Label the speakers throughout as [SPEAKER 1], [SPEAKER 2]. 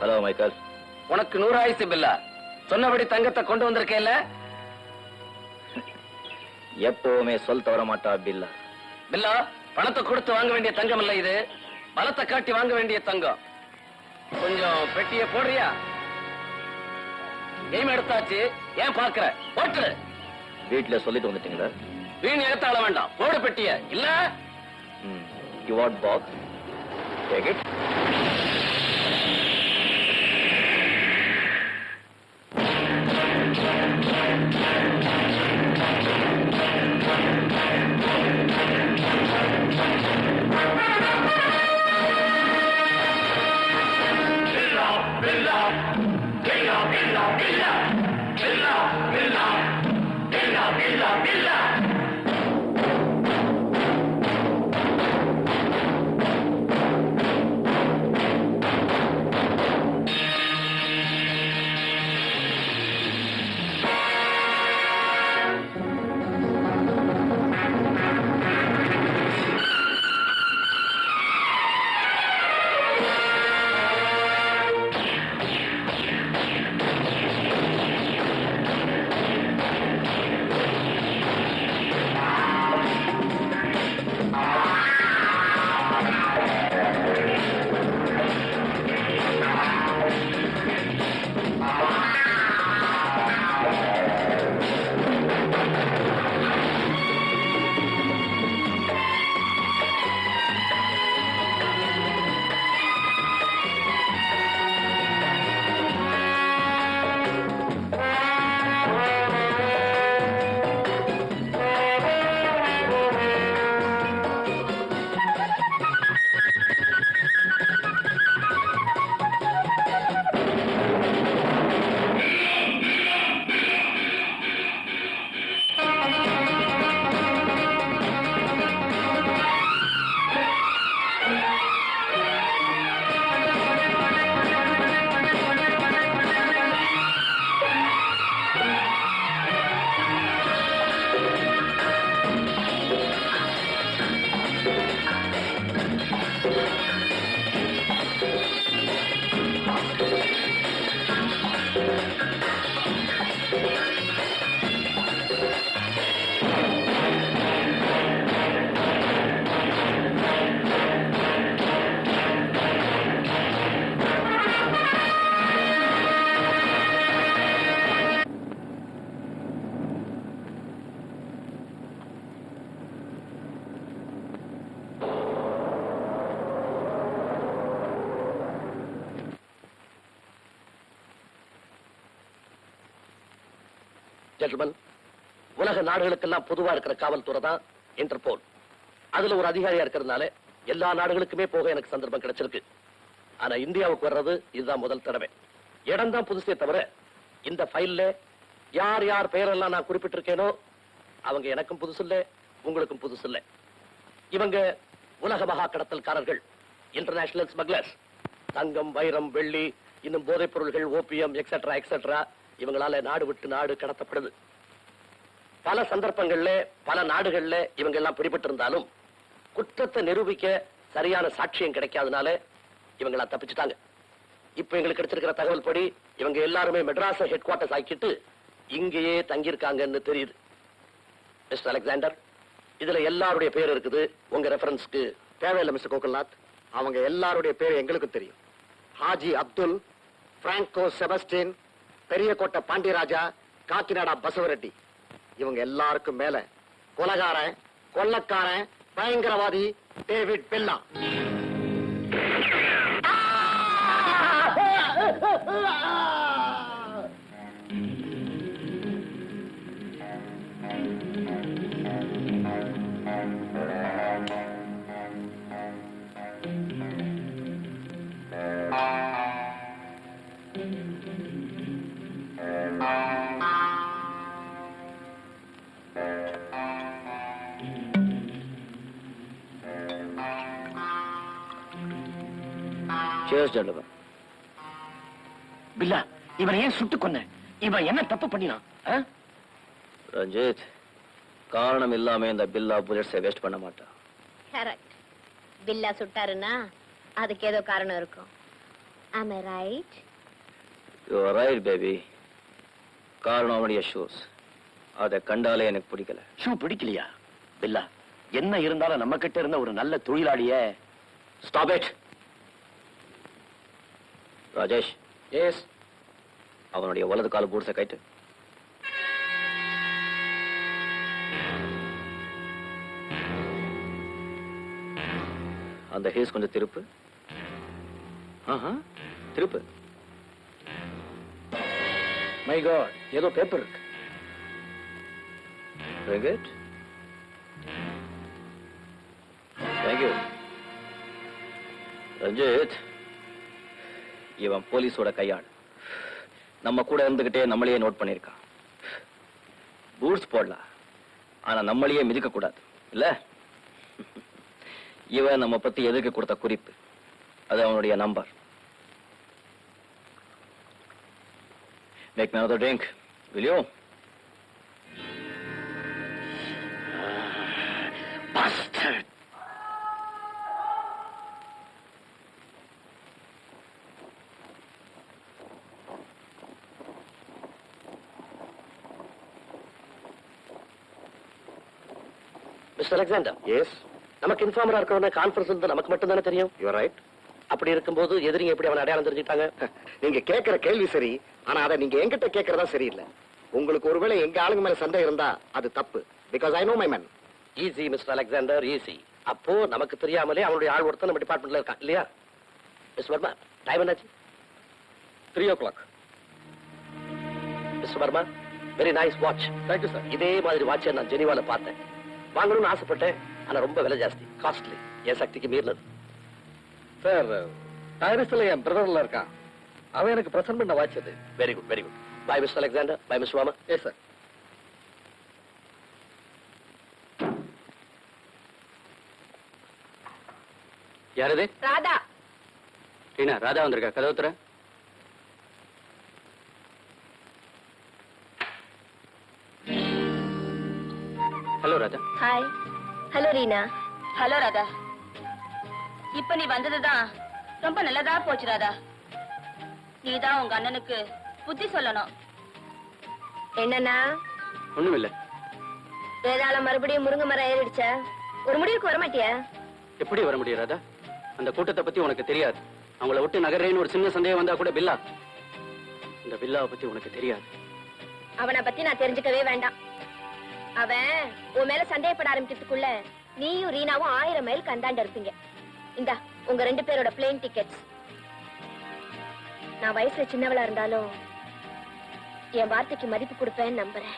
[SPEAKER 1] Hello Michael
[SPEAKER 2] உனக்கு நூறு ஆயுசு பில்லா சொன்னபடி தங்கத்தை கொண்டு வந்திருக்கேல்ல
[SPEAKER 1] எப்பவுமே சொல் தவற மாட்டா பில்லா.
[SPEAKER 2] பில்லா பணத்தை கொடுத்து வாங்க வேண்டிய தங்கம் இல்ல இது. பலத்தை காட்டி வாங்க வேண்டிய தங்கம். கொஞ்சம் பெட்டிய போடுறியா? கேம் எடுத்தாச்சு. ஏன் பாக்குற போட்டு
[SPEAKER 1] வீட்ல சொல்லிட்டு வந்துட்டீங்களா?
[SPEAKER 2] வீண் எடுத்தாள வேண்டாம். போடு பெட்டிய. இல்ல?
[SPEAKER 1] You what box take it
[SPEAKER 2] gentleman உலக நாடுகளுக்கெல்லாம் பொதுவா இருக்கிற காவல்துறை தான் இன்டர்போல் அதுல ஒரு அதிகாரியா இருக்கிறதுனால எல்லா நாடுகளுக்குமே போக எனக்கு சந்தர்ப்பம் கிடைச்சிருக்கு. ஆனா இந்தியாவுக்கு வர்றது இதுதான் முதல் தடவை. இடம் தான் புதுசே தவிர இந்த ஃபைல்ல யார் யார் பெயரெல்லாம் நான் குறிப்பிட்டிருக்கேனோ அவங்க எனக்கும் புதுசு இல்லை உங்களுக்கும் புதுசு இல்லை. இவங்க உலக மகா கடத்தல்காரர்கள் இன்டர்நேஷனல் ஸ்மக்லர்ஸ் தங்கம் வைரம் வெள்ளி இன்னும் போதைப் பொருள்கள் ஓபியம் எக்ஸெட்ரா எக்ஸெட்ரா இவங்களால நாடு விட்டு நாடு கடத்தப்படுது. பல சந்தர்ப்பங்கள்ல பல நாடுகள்ல இவங்க எல்லாம் பிடிபட்டிருந்தாலும் குற்றத்தை நிரூபிக்க சரியான சாட்சியம் கிடைக்காதனால இவங்களா தப்பிச்சுட்டாங்க. இப்ப எங்களுக்கு கிடைச்சிருக்கிற தகவல் படி இவங்க எல்லாருமே மெட்ராஸ் ஹெட் குவார்டர்ஸ் ஆக்கிட்டு இங்கேயே தங்கியிருக்காங்கன்னு தெரியுது. மிஸ்டர் அலெக்சாண்டர் இதுல எல்லாருடைய பேர் இருக்குது. உங்க ரெஃபரன்ஸ்க்கு
[SPEAKER 3] தேவையில்லை மிஸ்டர் கோகுல்நாத். அவங்க எல்லாருடைய பேர் எங்களுக்கும் தெரியும். ஹாஜி அப்துல் பிராங்கோ செபஸ்டின் பெரிய கோட்டை பாண்டியராஜா காக்கிநாடா பசவரெட்டி. இவங்க எல்லாருக்கும் மேல கொலகாரன் கொள்ளக்காரன் பயங்கரவாதி David Billa.
[SPEAKER 1] Chase gentleman
[SPEAKER 2] Billa இவனை ஏன் சுட்டு கொன்ன? இவன் என்ன தப்பு பண்ணினான் ஆ?
[SPEAKER 1] ரஞ்சித் காரணம் இல்லாம இந்த பில்லா புல்லட்ஸை வேஸ்ட் பண்ண மாட்டான்
[SPEAKER 4] கரெக்ட் பில்லா சுட்டாருன்னா அதுக்கு ஏதோ காரணம் இருக்கும். Am I right?
[SPEAKER 1] You right baby காரணம் அவனுடைய ஷூஸ் அதை கண்டாலே எனக்கு பிடிக்கல.
[SPEAKER 2] ஷூ பிடிக்கலையா? பில்லா என்ன இருந்தாலும் நம்ம கிட்ட இருந்த ஒரு நல்ல தொழிலாளிய ஸ்டாப் இட்
[SPEAKER 1] ராஜேஷ்.
[SPEAKER 2] எஸ்
[SPEAKER 1] அவனுடைய வலது கால பூட்ஸை கைட்டு. அந்த ஹீல்ஸ் கொஞ்சம் திருப்பு. ஆஹா திருப்பு.
[SPEAKER 2] மை காட் ஏதோ பேப்பர் இருக்கு.
[SPEAKER 1] Good. Thank you. ரஞ்சித். இவன் போலீஸோட கையாள். நம்ம கூட இருந்துகிட்டே நம்மளையே நோட் பண்ணியிருக்கான். பூட்ஸ் போடலாம். ஆனா நம்மளையே மிதிக்க கூடாது. இல்ல? இவன் நம்ம பத்தி எதிர்க்க கொடுத்த குறிப்பு. அது அவனுடைய number make me the drink
[SPEAKER 2] வில்லியோ mister Alexander.
[SPEAKER 3] Yes
[SPEAKER 2] நமக்கு இன்ஃபார்மரா இருக்கிறவன கான்ஃபரன்ஸ் வந்து நமக்கு மட்டும் தானே தெரியும்
[SPEAKER 3] யூ ரைட்
[SPEAKER 2] அப்படி இருக்கும்போது எதிரிங்க எப்படி அவன் அடையாளம் தெரிஞ்சுட்டாங்க
[SPEAKER 3] நீங்க கேக்குற கேள்வி சரி ஆனா அதை நீங்க என்கிட்ட கேக்குறதா சரியில்லை. உங்களுக்கு ஒருவேளை எங்க ஆளுங்க மேல சந்தேகம் இருந்தா அது தப்பு. Because I know my man
[SPEAKER 2] easy mister Alexander easy அப்போ நமக்கு தெரியாமலே அவனுடைய ஆள் ஒருத்தன் நம்ம டிபார்ட்மெண்ட்ல இருக்கான் இல்லையா? மிஸ் வர்மா டைம் என்னாச்சு?
[SPEAKER 1] Three o'clock
[SPEAKER 2] mister Varma very nice watch
[SPEAKER 1] thank you sir
[SPEAKER 2] இதே மாதிரி வாட்சை நான் ஜெனிவால பார்த்தேன். வாங்கணும்னு ஆசைப்பட்டேன் ஆனா ரொம்ப விலை ஜாஸ்தி. காஸ்ட்லி என் சக்திக்கு மீறினது.
[SPEAKER 1] சார் பாரிஸ்ல என் பிரதர்ல இருக்கான். அவன் எனக்கு பிரசன்ட் பண்ண வாட்சது
[SPEAKER 2] very good very good bye mister Alexander bye miss Varma
[SPEAKER 1] yes sir
[SPEAKER 2] யாரது
[SPEAKER 4] ராதா.
[SPEAKER 2] ரீனா ராதா வந்திருக்கா. கதவு hello Radha
[SPEAKER 4] hi hello Reena
[SPEAKER 5] hello Radha இப்ப நீ வந்ததுதான் ரொம்ப நல்லதா போச்சு ராதா நீதான் உங்க அண்ணனுக்கு புத்தி சொல்லணும்.
[SPEAKER 4] என்னன்னா
[SPEAKER 2] ஒண்ணும் இல்ல
[SPEAKER 4] வேதாள மறுபடியும் முருங்கை மரம் ஏறிடுச்ச? ஒரு முடிவுக்கு வர மாட்டியா?
[SPEAKER 2] எப்படி வர முடியும் ராதா அந்த கூட்டத்தை பத்தி உனக்கு தெரியாது. அவங்கள விட்டு நகர்றேன்னு ஒரு சின்ன சந்தேகம் வந்தா கூட பில்லா. இந்த பில்லாவை பத்தி உனக்கு தெரியாது.
[SPEAKER 4] அவனை பத்தி நான் தெரிஞ்சுக்கவே வேண்டாம். அவன் உன் மேல சந்தேகப்பட ஆரம்பிக்கிறதுக்குள்ள நீயும் ரீனாவும் ஆயிரம் மைல் கந்தாண்ட இருப்பீங்க. இந்தா உங்க ரெண்டு பேரோட பிளேன் டிக்கெட் நான் வயசுல சின்னவளா இருந்தாலும் என் வார்த்தைக்கு மதிப்பு கொடுப்பேன்னு நம்புறேன்.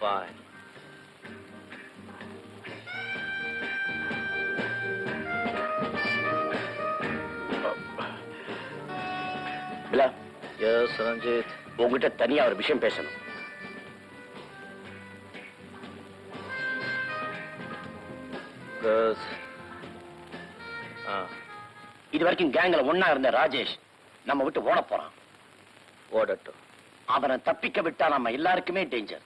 [SPEAKER 1] Fine.
[SPEAKER 2] பில்லா
[SPEAKER 1] Yes, Ranjit.
[SPEAKER 2] உங்ககிட்ட தனியா ஒரு விஷயம் பேசணும்.
[SPEAKER 1] ஆ
[SPEAKER 2] இது வரைக்கும் கேங்ல ஒன்னா இருந்த ராஜேஷ் நம்ம விட்டு ஓட போறான்
[SPEAKER 1] ஓடட்டும்
[SPEAKER 2] அவனை தப்பிக்க விட்டா நம்ம எல்லாருக்குமே டேஞ்சர்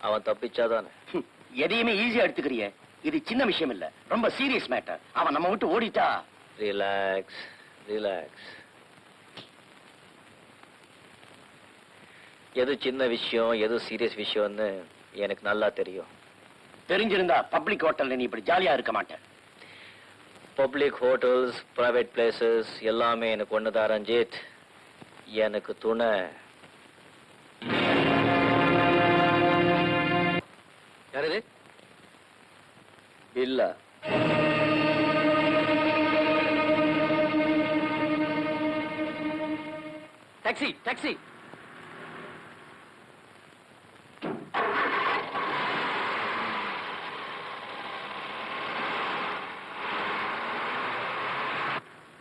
[SPEAKER 1] அவன் தப்பிச்சாதானே.
[SPEAKER 2] எதையுமே ஈஸியா எடுத்துக்கிறிய. இது சின்ன விஷயம் இல்ல. ரொம்ப சீரியஸ் மேட்டர் அவன் நம்ம விட்டு ஓடிட்டா?
[SPEAKER 1] ரிலாக்ஸ் ரிலாக்ஸ் எது சின்ன விஷயம் எது சீரியஸ் விஷயம்னு எனக்கு நல்லா தெரியும்.
[SPEAKER 2] தெரிஞ்சிருந்தா பப்ளிக் ஹோட்டல்ல நீ இப்படி ஜாலியா இருக்க மாட்டேன்.
[SPEAKER 1] பப்ளிக் ஹோட்டல்ஸ் பிரைவேட் பிளேசஸ் எல்லாமே எனக்கு ஒண்ணுதான் ரஞ்சித். எனக்கு துணை.
[SPEAKER 2] யாரது
[SPEAKER 1] இல்ல.
[SPEAKER 2] Taxi taxi.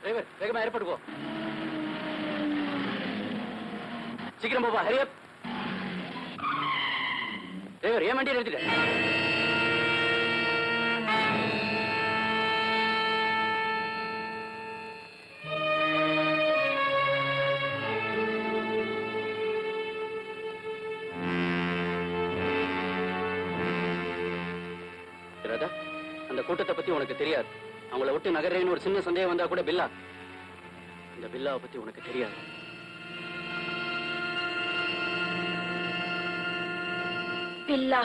[SPEAKER 2] டிரைவர் வேகமா ஏற்பாடு போ. சீக்கிரம் போப்பா ஹரியப் டிரைவர் ஏன் வண்டியில்
[SPEAKER 6] எடுத்துட்டு அந்த கூட்டத்தை பத்தி உனக்கு தெரியாது. அவங்கள விட்டு நகர்றேன்னு ஒரு சின்ன சந்தேகம் வந்தா கூட பில்லா. இந்த பில்லாவை பத்தி உனக்கு தெரியாது.
[SPEAKER 5] பில்லா